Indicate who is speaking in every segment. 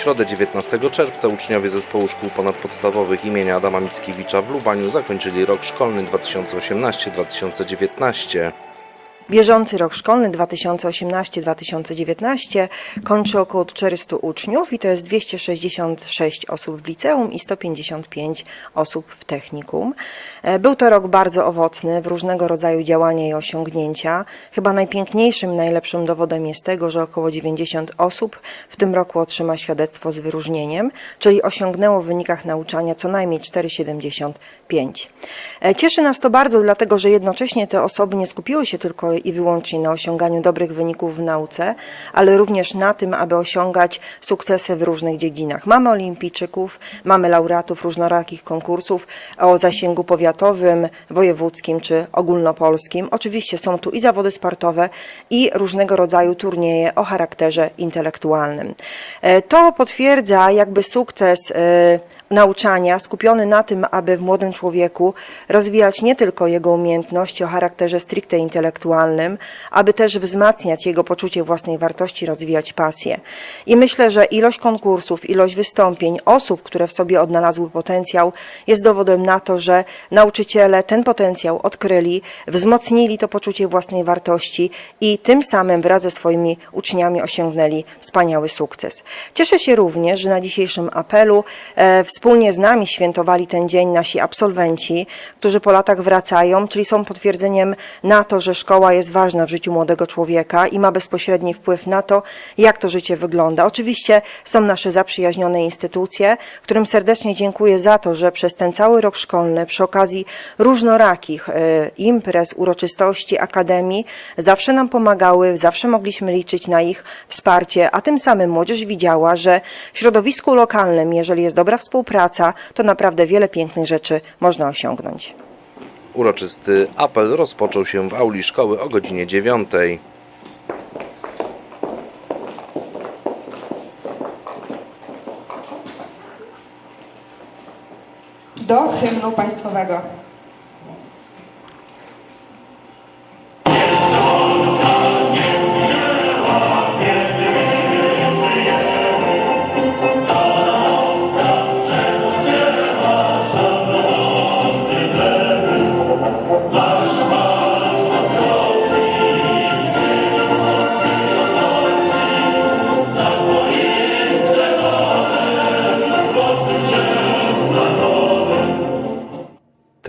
Speaker 1: środę 19 czerwca uczniowie zespołu szkół ponadpodstawowych imienia Adama Mickiewicza w Lubaniu zakończyli rok szkolny 2018-2019.
Speaker 2: Bieżący rok szkolny 2018-2019 kończy około 400 uczniów i to jest 266 osób w liceum i 155 osób w technikum. E, Był to rok bardzo owocny w różnego rodzaju działania i osiągnięcia. Chyba najpiękniejszym, najlepszym dowodem jest tego, że około 90 osób w tym roku otrzyma świadectwo z wyróżnieniem, czyli osiągnęło w wynikach nauczania co najmniej 4,75. E, Cieszy nas to bardzo, dlatego że jednocześnie te osoby nie skupiły się tylko i wyłącznie na osiąganiu dobrych wyników w nauce, ale również na tym, aby osiągać sukcesy w różnych dziedzinach. Mamy olimpijczyków, mamy laureatów różnorakich konkursów o zasięgu powiatowym, wojewódzkim czy ogólnopolskim. Oczywiście są tu i zawody sportowe, i różnego rodzaju turnieje o charakterze intelektualnym. E, To potwierdza jakby sukces e, nauczania skupiony na tym, aby w młodym człowieku rozwijać nie tylko jego umiejętności o charakterze stricte intelektualnym, aby też wzmacniać jego poczucie własnej wartości, rozwijać pasję. I myślę, że ilość konkursów, ilość wystąpień, osób, które w sobie odnalazły potencjał, jest dowodem na to, że nauczyciele ten potencjał odkryli, wzmocnili to poczucie własnej wartości i tym samym wraz ze swoimi uczniami osiągnęli wspaniały sukces. Cieszę się również, że na dzisiejszym apelu e, wspólnie z nami świętowali ten dzień nasi absolwenci, którzy po latach wracają, czyli są potwierdzeniem na to, że szkoła jest ważna w życiu młodego człowieka i ma bezpośredni wpływ na to, jak to życie wygląda. Oczywiście są nasze zaprzyjaźnione instytucje, którym serdecznie dziękuję za to, że przez ten cały rok szkolny, przy okazji różnorakich e, imprez, uroczystości, akademii, zawsze nam pomagały, zawsze mogliśmy liczyć na ich wsparcie, a tym samym młodzież widziała, że w środowisku lokalnym, jeżeli jest dobra współpraca, to naprawdę wiele pięknych rzeczy można osiągnąć.
Speaker 1: Uroczysty apel rozpoczął się w auli szkoły o godzinie 9.
Speaker 3: do hymnu państwowego.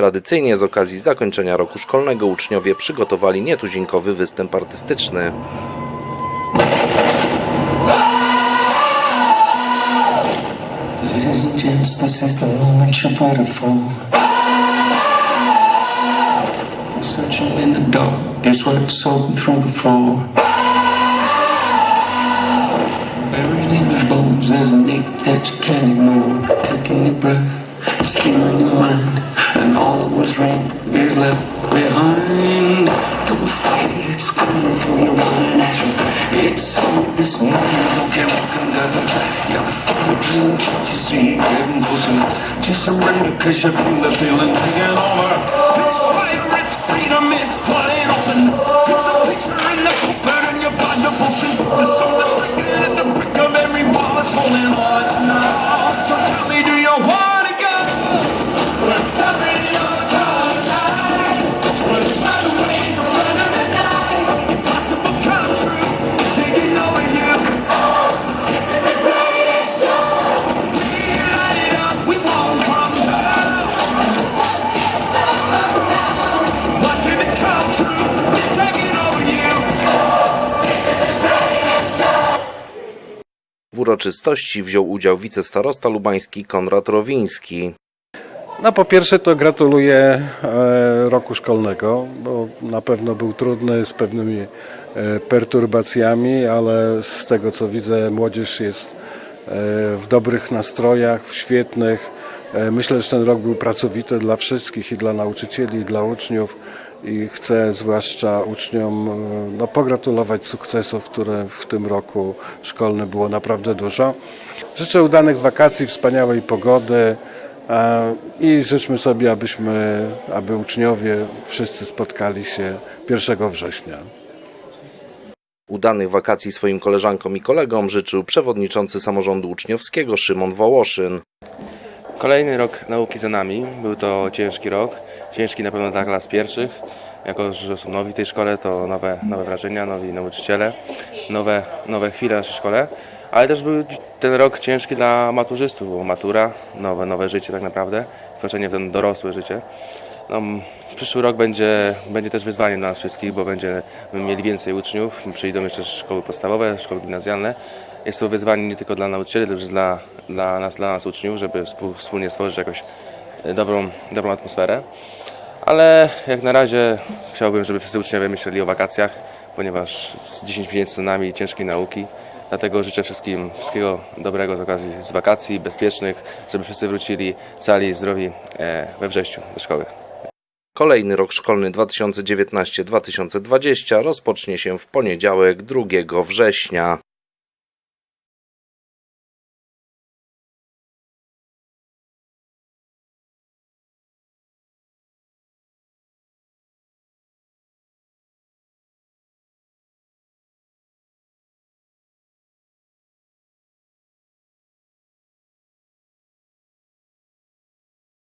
Speaker 1: Tradycyjnie z okazji zakończenia roku szkolnego uczniowie przygotowali nietuzinkowy występ artystyczny.
Speaker 4: The the the. Buried in your bones, there's an ache that you can't ignore. Taking your breath, stealing your mind, and all of what's wrong is left behind. Don't fight it, it's coming for your running action. It's on this moment, don't care what comes after. You your dreams, what you see, getting closer. Just surrender, cause you feel the feeling taking over.
Speaker 1: Uroczystości wziął udział wicestarosta lubański Konrad Rowiński.
Speaker 5: No po pierwsze to gratuluję e, roku szkolnego, bo na pewno był trudny z pewnymi e, perturbacjami, ale z tego co widzę młodzież jest e, w dobrych nastrojach, w świetnych. Myślę, że ten rok był pracowity dla wszystkich i dla nauczycieli, i dla uczniów i chcę zwłaszcza uczniom e, no, pogratulować sukcesów, które w tym roku szkolnym było naprawdę dużo. Życzę udanych wakacji, wspaniałej pogody. E, I życzmy sobie, abyśmy, aby uczniowie wszyscy spotkali się 1 września.
Speaker 1: Udanych wakacji swoim koleżankom i kolegom życzył przewodniczący samorządu uczniowskiego Szymon Wołoszyn.
Speaker 6: Kolejny rok nauki za nami. Był to ciężki rok. Ciężki na pewno dla klas pierwszych. Jako, że są nowi w tej szkole, to nowe, nowe wrażenia, nowi nauczyciele, nowe, nowe chwile w naszej szkole. Ale też był ten rok ciężki dla maturzystów, bo matura, nowe, nowe życie tak naprawdę, wkroczenie w ten dorosłe życie. No, przyszły rok będzie, będzie też wyzwaniem dla nas wszystkich, bo będziemy mieli więcej uczniów, przyjdą jeszcze szkoły podstawowe, szkoły gimnazjalne. Jest to wyzwanie nie tylko dla nauczycieli, ale też dla, dla nas, dla nas uczniów, żeby wspólnie stworzyć jakąś e, dobrą, dobrą atmosferę. Ale jak na razie chciałbym, żeby wszyscy uczniowie myśleli o wakacjach, ponieważ z 10 miesięcy za nami ciężkiej nauki. Dlatego życzę wszystkim wszystkiego dobrego z okazji z wakacji, bezpiecznych, żeby wszyscy wrócili cali zdrowi e, we wrześniu do szkoły.
Speaker 1: Kolejny rok szkolny 2019-2020 rozpocznie się w poniedziałek 2 września.